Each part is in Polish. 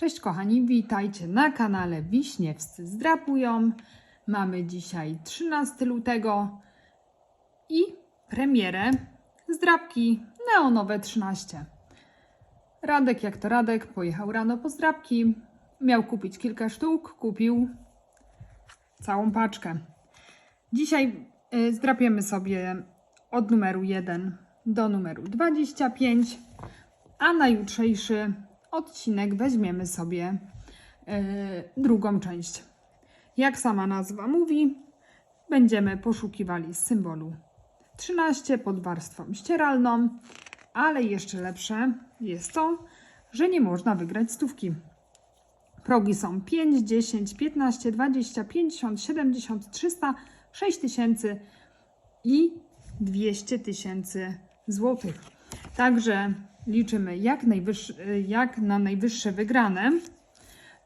Cześć kochani, witajcie na kanale Wiśniewscy zdrapują. Mamy dzisiaj 13 lutego i premierę zdrapki neonowe 13. Radek jak to Radek pojechał rano po zdrapki. Miał kupić kilka sztuk, kupił całą paczkę. Dzisiaj y, zdrapiemy sobie od numeru 1 do numeru 25, a na jutrzejszy odcinek weźmiemy sobie y, drugą część. Jak sama nazwa mówi, będziemy poszukiwali symbolu 13 pod warstwą ścieralną, ale jeszcze lepsze jest to, że nie można wygrać stówki. Progi są 5, 10, 15, 20, 50, 70, 300, 6000 i 200 tysięcy złotych. Także liczymy jak, jak na najwyższe wygrane.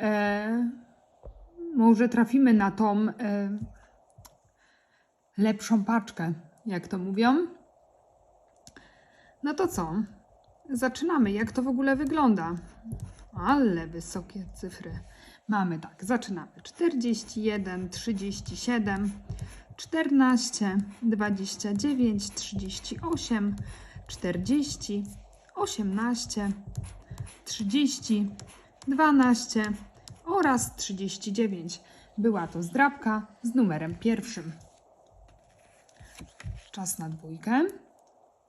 E, może trafimy na tą e, lepszą paczkę, jak to mówią. No to co? Zaczynamy. Jak to w ogóle wygląda? Ale wysokie cyfry. Mamy tak, zaczynamy. 41, 37, 14, 29, 38, 40, 18, 30, 12 oraz 39. Była to zdrabka z numerem pierwszym. Czas na dwójkę.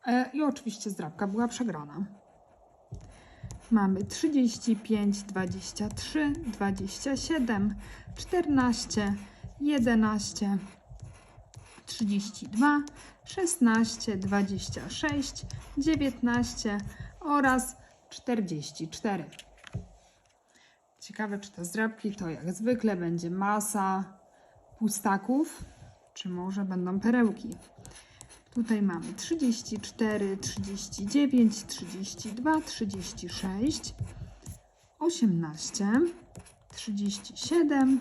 E, I oczywiście zdrabka była przegrana. Mamy 35, 23, 27, 14, 11, 32, 16, 26, 19 oraz 44. Ciekawe, czy te zdrabki to jak zwykle będzie masa pustaków, czy może będą perełki. Tutaj mamy 34, 39, 32, 36, 18, 37,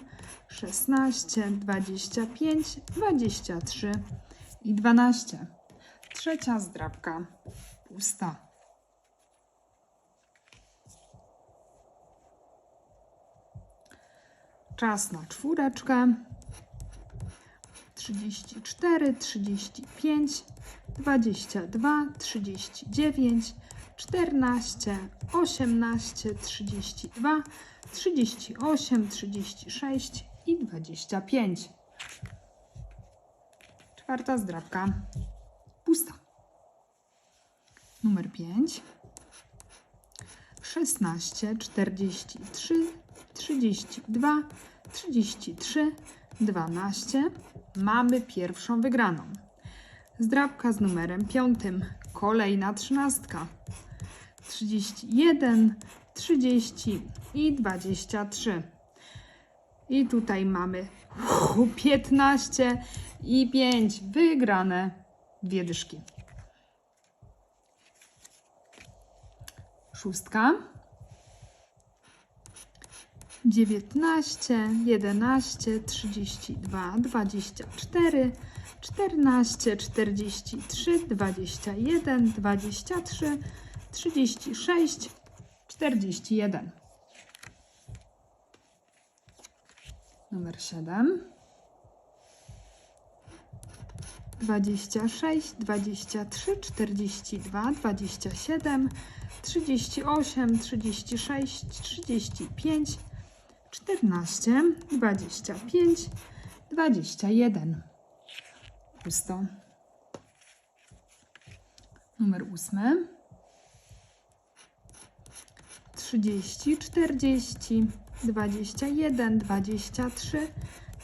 16, 25, 23 i 12. Trzecia zdrabka pusta. Czas na czwóreczkę. 34, 35, 22, 39, 14, 18, 32, 38, 36 i 25. Czwarta zdrabka pusta. Numer 5. 16, 43, 32, 33, 12. Mamy pierwszą wygraną. Zdrabka z numerem 5. Kolejna trzynastka. 31, 30 i 23. I tutaj mamy 15 i 5 wygrane dwie dyszki. Szóstka. 19, 11, 32, 24, 14, 43, 21, 23, 36, 41. Numer 7. 26, 23, 42, 27, 38, 36, 35, 14, 25, 21. Pusto. Numer 8. 30, 40, 21, 23,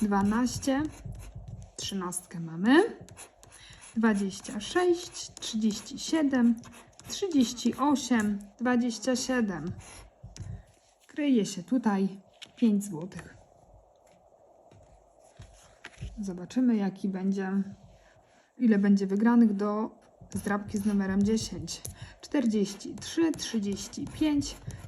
12, 13 mamy. 26, 37, 38, 27. Kryje się tutaj 5 zł. Zobaczymy, jaki będzie, ile będzie wygranych do zdrabki z numerem 10. 43, 35,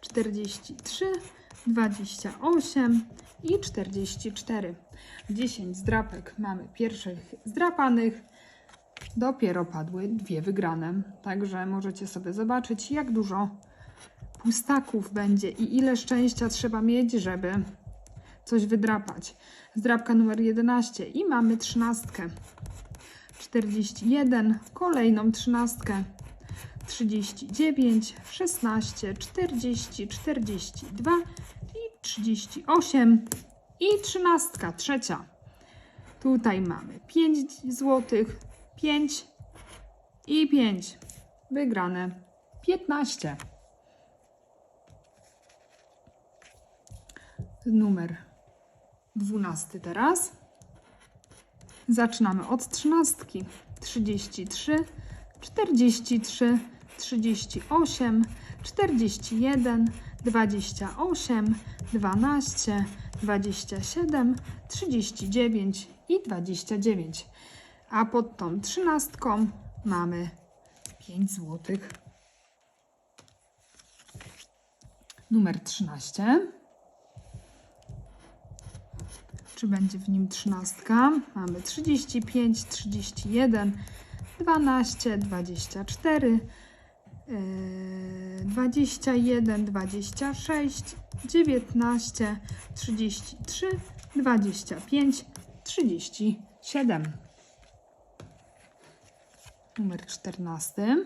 43, 28 i 44. 10 zdrapek mamy pierwszych zdrapanych. Dopiero padły dwie wygrane. Także możecie sobie zobaczyć, jak dużo pustaków będzie i ile szczęścia trzeba mieć, żeby coś wydrapać. Zdrapka numer 11 i mamy trzynastkę. 41, kolejną trzynastkę. 39, 16, 40, 42 i 38 i trzynastka, trzecia. Tutaj mamy 5 złotych, 5 i 5. Wygrane 15. Numer 12 teraz. Zaczynamy od trzynastki. 33, 43, 38, 41, 28, 12, 27, 39 i 29. A pod tą trzynastką mamy 5 złotych. Numer 13. Czy będzie w nim trzynastka? Mamy 35, 31, 12, 24, yy, 21, 26, 19, 33, 25, 37. Numer 14.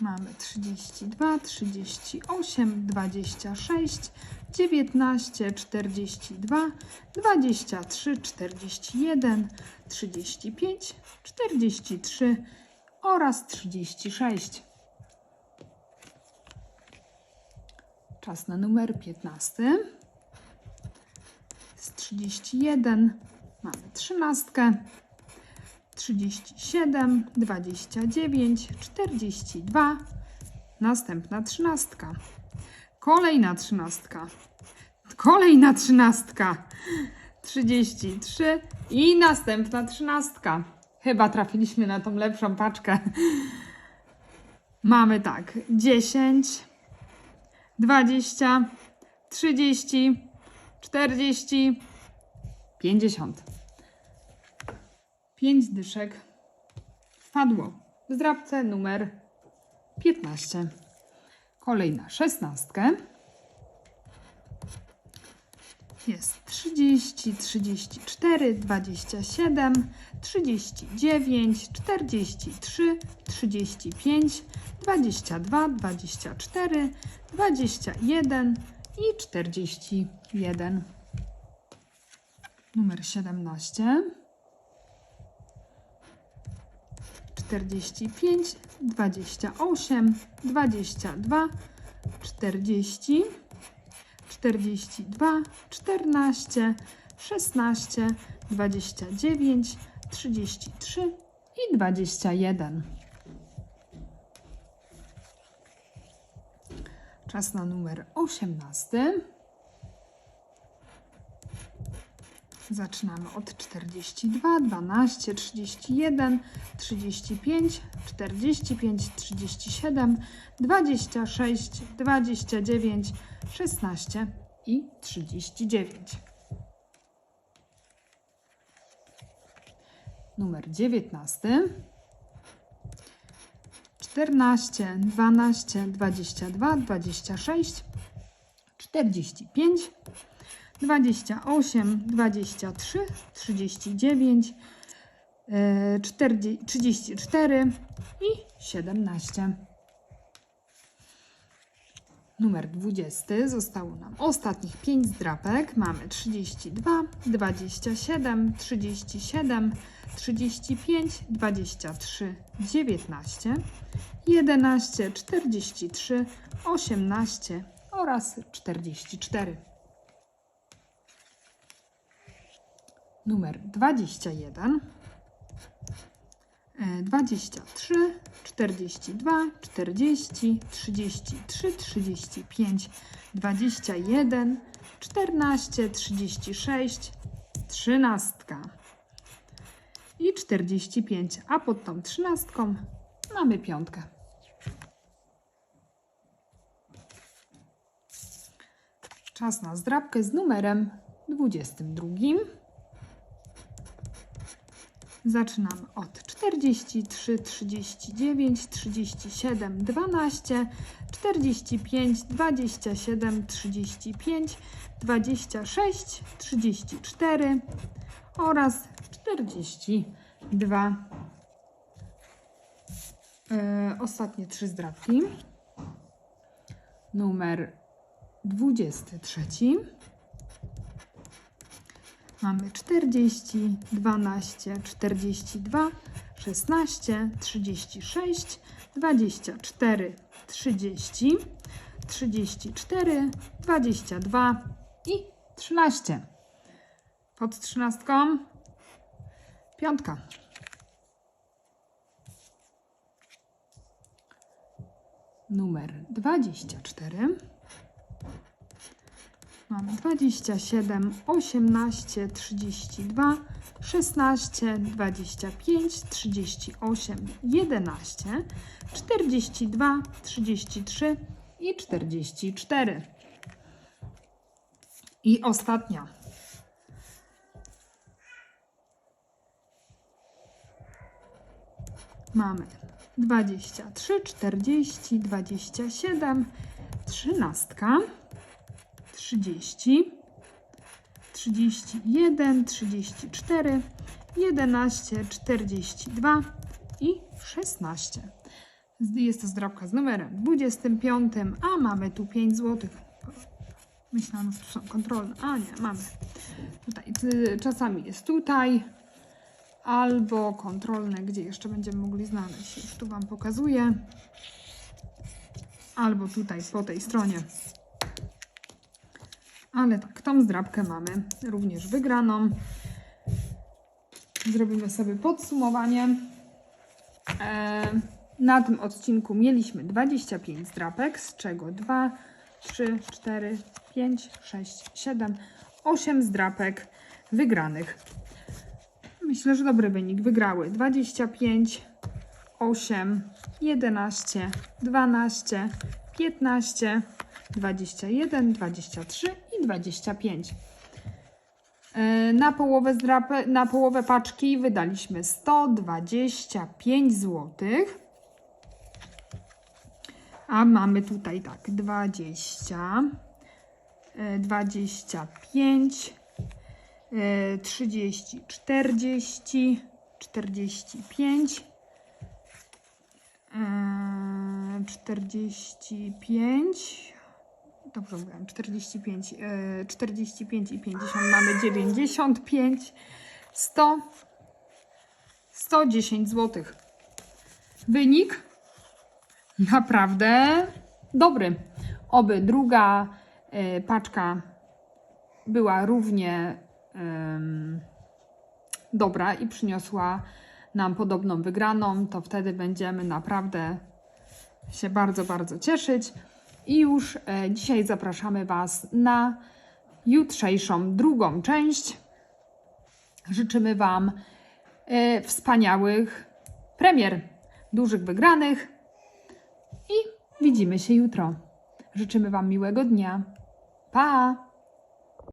Mamy 32, 38, 26, 19, 42, 23, 41, 35, 43 oraz 36. Czas na numer 15. Z 31 mamy 13. 37, 29, 42. Następna trzynastka. Kolejna trzynastka. Kolejna trzynastka. 33 i następna trzynastka. Chyba trafiliśmy na tą lepszą paczkę. Mamy tak: 10, 20, 30, 40, 50. 5 dyszek wpadło w zdrabce numer 15. Kolejna szesnastkę. Jest 30, 34, 27, 39, 43, 35, 22, 24, 21 i 41. Numer 17. 45, 28, 22, 40, 42, 14, 16, 29, 33 i 21. Czas na numer 18. Zaczynamy od 42, 12, 31, 35, 45, 37, 26, 29, 16 i 39. Numer 19. 14, 12, 22, 26, 45, 28, 23, 39, e, 40, 34 i 17. Numer 20. Zostało nam ostatnich 5 zdrapek. Mamy 32, 27, 37, 35, 23, 19, 11, 43, 18 oraz 44. Numer 21. e, 23, 42, 40, 33, 35, 21, 14, 36, 13 i 45, a pod tą trzynastką mamy piątkę. Czas na zdrabkę z numerem 22. Zaczynamy od 43, 39, 37, 12, 45, 27, 35, 26, 34 oraz 42. E, ostatnie trzy zdrabki. Numer 23. Mamy 40, 12, 42, 16, 36, 24, 30, 34, 22 i 13. Pod trzynastką piątka. Numer 24. Mamy 27, 18, 32, 16, 25, 38, 11, 42, 33 i 44. I ostatnia. Mamy 23, 40, 27, 13. 30, 31, 34, 11, 42 i 16. Jest to zdrabka z numerem 25, a mamy tu 5 zł. Myślałam, że tu są kontrolne, a nie, mamy. Tutaj, czasami jest tutaj, albo kontrolne, gdzie jeszcze będziemy mogli znaleźć. Już tu Wam pokazuję. Albo tutaj po tej stronie. Ale tak, tą zdrabkę mamy również wygraną. Zrobimy sobie podsumowanie. E, na tym odcinku mieliśmy 25 zdrapek, z czego 2, 3, 4, 5, 6, 7, 8 zdrapek wygranych. Myślę, że dobry wynik. Wygrały 25, 8, 11, 12, 15, 21, 23 i 25. E, Na połowę, zdrapę, na połowę paczki wydaliśmy 125 zł. A mamy tutaj tak 20, e, 25, e, 30, 40, 45, e, 45, dobrze mówiłam, 45, e, 45 i 50 mamy 95, 100, 110 zł. Wynik naprawdę dobry. Oby druga e, paczka była równie em, dobra i przyniosła nam podobną wygraną, to wtedy będziemy naprawdę się bardzo, bardzo cieszyć. I już e, dzisiaj zapraszamy Was na jutrzejszą drugą część. Życzymy Wam e, wspaniałych premier, dużych wygranych i widzimy się jutro. Życzymy Wam miłego dnia. Pa!